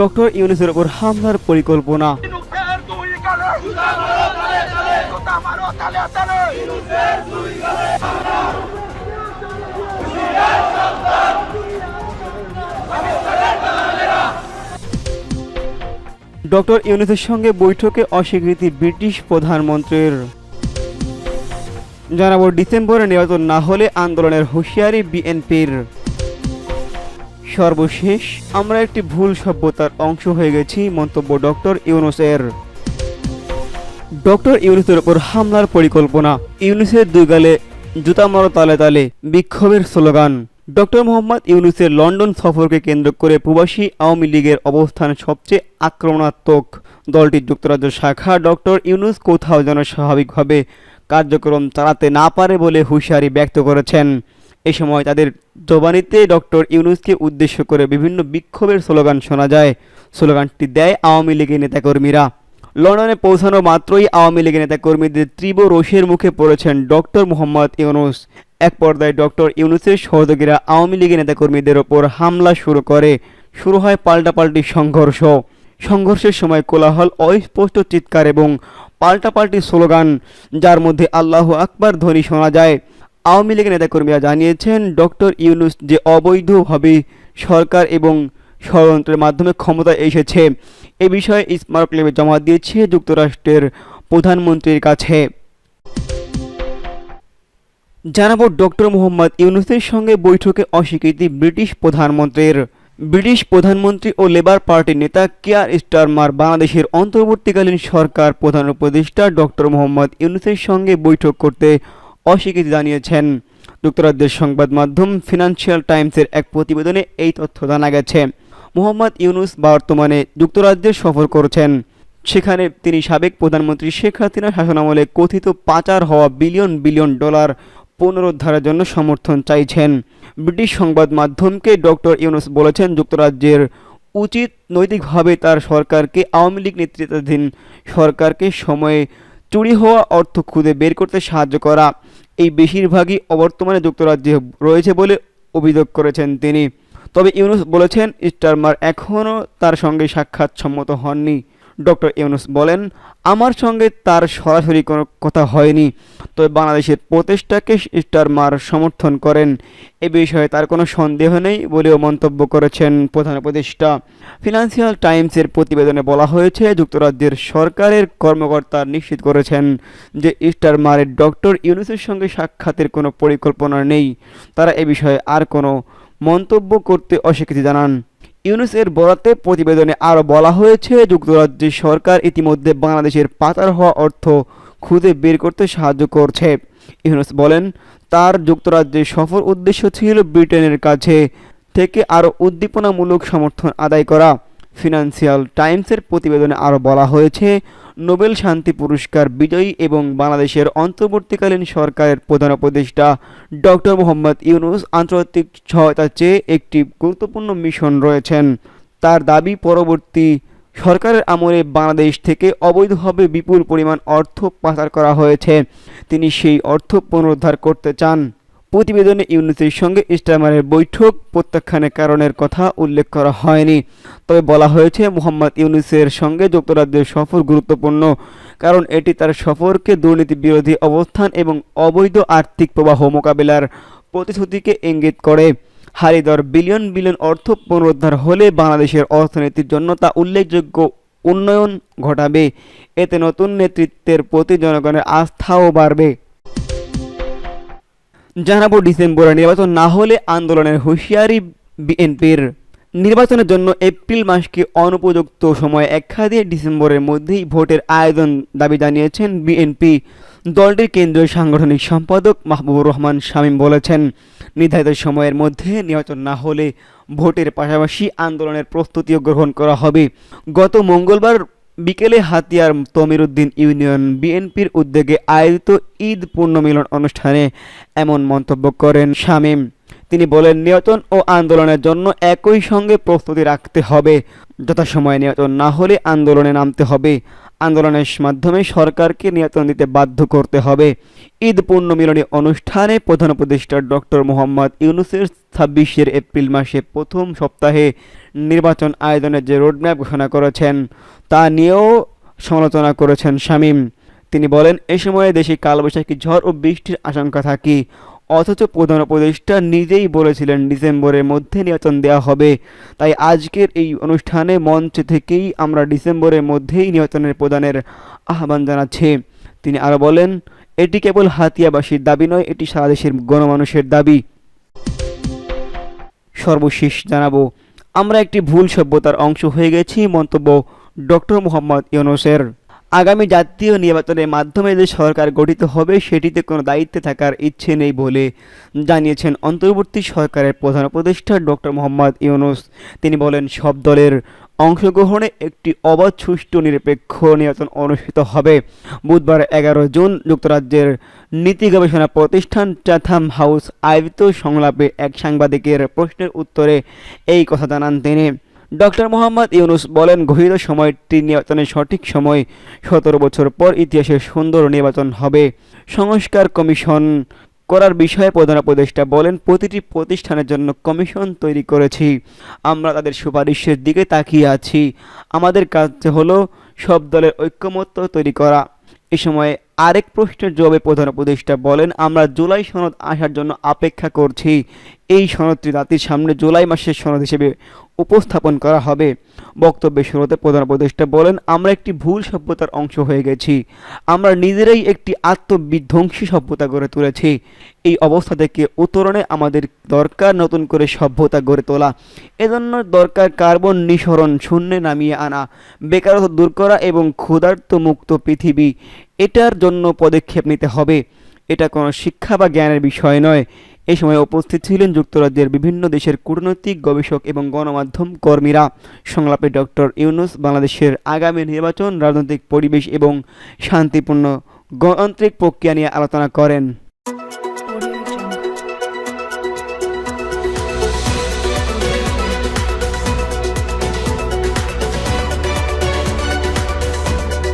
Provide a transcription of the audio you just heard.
Doctor ইউনুসের উপর হামলার পরিকল্পনা। ডক্টর ইউনুসের সঙ্গে বৈঠকে অস্বীকৃতি ব্রিটিশ প্রধানমন্ত্রীর। জানাব, ডিসেম্বরে নির্বাচন না হলে আন্দোলনের হুঁশিয়ারি বিএনপির। সর্বশেষ, আমরা একটি ভুল সভ্যতার অংশ হয়ে গেছি, মন্তব্য ডক্টর ইউনুসের। ডক্টর ইউনুসের ওপর হামলার পরিকল্পনা। ইউনুসের দুই গালে জুতা মারো তালে তালে, বিক্ষোভের স্লোগান। ডক্টর মোহাম্মদ ইউনুসের লন্ডন সফরকে কেন্দ্র করে প্রবাসী আওয়ামী লীগের অবস্থান সবচেয়ে আক্রমণাত্মক। দলটির যুক্তরাজ্য শাখা, ডক্টর ইউনুস কোথাও যেন স্বাভাবিকভাবে কার্যক্রম চালাতে না পারে বলে হুঁশিয়ারি ব্যক্ত করেছেন। এ সময় তাদের জবানিতে ডক্টর ইউনুসকে উদ্দেশ্য করে বিভিন্ন বিক্ষোভের স্লোগান শোনা যায়। স্লোগানটি দেয় আওয়ামী লীগের নেতাকর্মীরা। লন্ডনে পৌঁছানো মাত্রই আওয়ামী লীগের নেতাকর্মীদের তীব্র রোষের মুখে পড়েছেন ডক্টর মোহাম্মদ ইউনুস। এক পর্যায়ে ডক্টর ইউনুসের সহযোগীরা আওয়ামী লীগের নেতাকর্মীদের ওপর হামলা শুরু করে। শুরু হয় পাল্টাপাল্টি সংঘর্ষ। সংঘর্ষের সময় কোলাহল, অস্পষ্ট চিৎকার এবং পাল্টাপাল্টি স্লোগান, যার মধ্যে আল্লাহ আকবার ধ্বনি শোনা যায়। আওয়ামী লীগের নেতাকর্মীরা জানিয়েছেন, ডক্টর ইউনুস যে অবৈধভাবে সরকার এবং ষড়যন্ত্রের মাধ্যমে ক্ষমতায় এসেছে, এ বিষয়ে স্মারকলিপি জমা দিয়েছে যুক্তরাষ্ট্রের প্রধানমন্ত্রীর কাছে। জানাব ডক্টর মোহাম্মদ ইউনুসের সঙ্গে বৈঠকে অস্বীকৃতি ব্রিটিশ প্রধানমন্ত্রীর। ব্রিটিশ প্রধানমন্ত্রী ও লেবার পার্টির নেতা কেয়ার স্টারমার বাংলাদেশের অন্তর্বর্তীকালীন সরকার প্রধান উপদেষ্টা ডক্টর মোহাম্মদ ইউনুসের সঙ্গে বৈঠক করতে অস্বীকৃতি জানিয়েছেন যুক্তরাজ্যের সংবাদ মাধ্যম ফিনান্সিয়াল টাইমসের এক প্রতিবেদনে এই তথ্য জানা গেছে। মোহাম্মদ ইউনুস বর্তমানে যুক্তরাজ্যে সফর করছেন। সেখানে তিনি সাবেক প্রধানমন্ত্রী শেখ হাসিনার শাসনামলে কথিত পাচার হওয়া বিলিয়ন বিলিয়ন ডলার পুনরুদ্ধারের জন্য সমর্থন চাইছেন। ব্রিটিশ সংবাদ মাধ্যমকে ডক্টর ইউনুস বলেছেন, যুক্তরাজ্যের উচিত নৈতিকভাবে তার সরকারকে, আওয়ামী লীগ নেতৃত্বাধীন সরকারকে সময়ে চুরি হওয়া অর্থ খুঁজে বের করতে সাহায্য করা। এই বেশিরভাগই অবর্তমানে যুক্তরাজ্যে রয়েছে বলে অভিযোগ করেছেন তিনি। তবে ইউনুস বলেছেন, স্টারমার এখনও তার সঙ্গে সাক্ষাৎ সম্মত হননি। ডক্টর ইউনুস বলেন, আমার সঙ্গে তার সরাসরি কোনো কথা হয়নি, তবে বাংলাদেশের প্রচেষ্টাকে স্টারমার সমর্থন করেন। এ বিষয়ে তার কোনো সন্দেহ নেই বলেও মন্তব্য করেছেন প্রধান উপদেষ্টা। ফিনান্সিয়াল টাইমসের প্রতিবেদনে বলা হয়েছে, যুক্তরাজ্যের সরকারের কর্মকর্তা নিশ্চিত করেছেন যে স্টারমারের ডক্টর ইউনুসের সঙ্গে সাক্ষাতের কোনো পরিকল্পনা নেই। তারা এ বিষয়ে আর কোনো মন্তব্য করতে অস্বীকৃতি জানান। ইউনুসের বরাতে প্রতিবেদনে আরও বলা হয়েছে যুক্তরাজ্যের সরকার ইতিমধ্যে বাংলাদেশের পাচার হওয়া অর্থ খুঁজে বের করতে সাহায্য করছে। ইউনুস বলেন, তার যুক্তরাজ্যের সফর উদ্দেশ্য ছিল ব্রিটেনের কাছে থেকে আরও উদ্দীপনামূলক সমর্থন আদায় করা। ফিনান্সিয়াল টাইমসের প্রতিবেদনে আরও বলা হয়েছে নোবেল শান্তি পুরস্কার বিজয়ী এবং বাংলাদেশের অন্তর্বর্তীকালীন সরকারের প্রধান উপদেষ্টা ডক্টর মোহাম্মদ ইউনুস আন্তর্জাতিক সহায়তা চেয়ে একটি গুরুত্বপূর্ণ মিশন রয়েছেন। তার দাবি, পরবর্তী সরকারের আমলে বাংলাদেশ থেকে অবৈধভাবে বিপুল পরিমাণ অর্থ পাচার করা হয়েছে। তিনি সেই অর্থ পুনরুদ্ধার করতে চান। প্রতিবেদনে ইউনুসের সঙ্গে স্টারমারের বৈঠক প্রত্যাখ্যানের কারণের কথা উল্লেখ করা হয়নি। তবে বলা হয়েছে, মোহাম্মদ ইউনুসের সঙ্গে যুক্তরাজ্যের সফর গুরুত্বপূর্ণ, কারণ এটি তার সফরকে দুর্নীতি বিরোধী অবস্থান এবং অবৈধ আর্থিক প্রবাহ মোকাবেলার প্রতিশ্রুতিকে ইঙ্গিত করে। হারিদর বিলিয়ন বিলিয়ন অর্থ পুনরুদ্ধার হলে বাংলাদেশের অর্থনীতির জন্য তা উল্লেখযোগ্য উন্নয়ন ঘটাবে। এতে নতুন নেতৃত্বের প্রতি জনগণের আস্থাও বাড়বে। জানাব ডিসেম্বরে নির্বাচন না হলে আন্দোলনের হুঁশিয়ারি বিএনপির। নির্বাচনের জন্য এপ্রিল মাসকে অনুপযুক্ত সময় একখা দিয়ে ডিসেম্বরের মধ্যেই ভোটের আয়োজন দাবি জানিয়েছেন বিএনপি। দলটির কেন্দ্রীয় সাংগঠনিক সম্পাদক মাহবুবুর রহমান শামীম বলেছেন, নির্ধারিত সময়ের মধ্যে নির্বাচন না হলে ভোটের পাশাপাশি আন্দোলনের প্রস্তুতিও গ্রহণ করা হবে। গত মঙ্গলবার বিকেলে হাতিয়ার তমিরুদ্দিন ইউনিয়ন বিএনপির উদ্যোগে আয়োজিত ঈদ পূর্ণমিলন অনুষ্ঠানে এমন মন্তব্য করেন শামীম। তিনি বলেন নিয়তন ও আন্দোলনের জন্য একই সঙ্গে প্রস্তুতি রাখতে হবে। যথাসময়ে নিয়তন না হলে আন্দোলনে নামতে হবে। আন্দোলনের মাধ্যমে সরকারকে নিয়ন্ত্রণ দিতে বাধ্য করতে হবে। ঈদ পুণ্যমিলনী অনুষ্ঠানে প্রধান উপদেষ্টা ডক্টর মোহাম্মদ ইউনুসের ছাব্বিশের এপ্রিল মাসে প্রথম সপ্তাহে নির্বাচন আয়োজনের যে রোডম্যাপ ঘোষণা করেছেন, তা নিয়েও সমালোচনা করেছেন শামীম। তিনি বলেন, এ সময়ে দেশে কালবৈশাখী ঝড় ও বৃষ্টির আশঙ্কা থাকে। অথচ প্রধান উপদেষ্টা নিজেই বলেছিলেন, ডিসেম্বরের মধ্যে নির্বাচন দেওয়া হবে। তাই আজকের এই অনুষ্ঠানে মঞ্চ থেকেই আমরা ডিসেম্বরের মধ্যেই নির্বাচনের প্রদানের আহ্বান জানাচ্ছি। তিনি আরও বলেন, এটি কেবল হাতিয়াবাসীর দাবি নয়, এটি সারা দেশের গণমানুষের দাবি। সর্বশেষ জানাব, আমরা একটি ভুল সভ্যতার অংশ হয়ে গেছি, মন্তব্য ডক্টর মোহাম্মদ ইউনুসের। আগামী জাতীয় নির্বাচনের মাধ্যমে যে সরকার গঠিত হবে, সেটিতে কোনো দায়িত্বে থাকার ইচ্ছে নেই বলে জানিয়েছেন অন্তর্বর্তী সরকারের প্রধান উপদেষ্টা ডক্টর মোহাম্মদ ইউনুস। তিনি বলেন, সব দলের অংশগ্রহণে একটি অবাধ, সুষ্ঠু, নিরপেক্ষ নির্বাচন অনুষ্ঠিত হবে। বুধবার এগারো জুন যুক্তরাজ্যের নীতি গবেষণা প্রতিষ্ঠান চাথাম হাউস আয়োজিত সংলাপে এক সাংবাদিকের প্রশ্নের উত্তরে এই কথা জানান তিনি। ডক্টর মোহাম্মদ ইউনুস বলেন ঘোষিত সময়টি নির্বাচনের সঠিক সময়, সতেরো বছর পর ইতিহাসের সুন্দর নির্বাচন হবে। সংস্কার কমিশন করার বিষয়ে প্রধান উপদেষ্টা বলেন, প্রতিটি প্রতিষ্ঠানের জন্য কমিশন তৈরি করেছি। আমরা তাদের সুপারিশের দিকে তাকিয়ে আছি। আমাদের কাজ হলো সব দলের ঐক্যমত্য তৈরি করা। এ সময় আরেক প্রশ্নের জবাবে প্রধান উপদেষ্টা বলেন, আমরা জুলাই সনদ আসার জন্য অপেক্ষা করছি। এই সনদটি জাতির সামনে জুলাই মাসের সনদ হিসেবে উপস্থাপন করা হবে। বক্তব্যের শুরুতে প্রধান উপদেষ্টা বলেন, আমরা একটি ভুল সভ্যতার অংশ হয়ে গেছি। আমরা নিজেরাই একটি আত্মবিধ্বংসী সভ্যতা গড়ে তুলেছি। এই অবস্থা থেকে উত্তরণে আমাদের দরকার নতুন করে সভ্যতা গড়ে তোলা। এজন্য দরকার কার্বন নিঃসরণ, শূন্যে নামিয়ে আনা, বেকারত্ব দূর করা এবং ক্ষুধার্ত মুক্ত পৃথিবী। এটার জন্য পদক্ষেপ নিতে হবে। এটা কোনো শিক্ষা বা জ্ঞানের বিষয় নয়। এই সময় উপস্থিত ছিলেন যুক্তরাজ্যের বিভিন্ন দেশের কূটনৈতিক গবেষক এবং গণমাধ্যম কর্মীরা। সংলাপে ডক্টর ইউনুস, বাংলাদেশের আগামী নির্বাচন, রাজনৈতিক পরিবেশ এবং শান্তিপূর্ণ গণতান্ত্রিক প্রক্রিয়া নিয়ে আলোচনা করেন।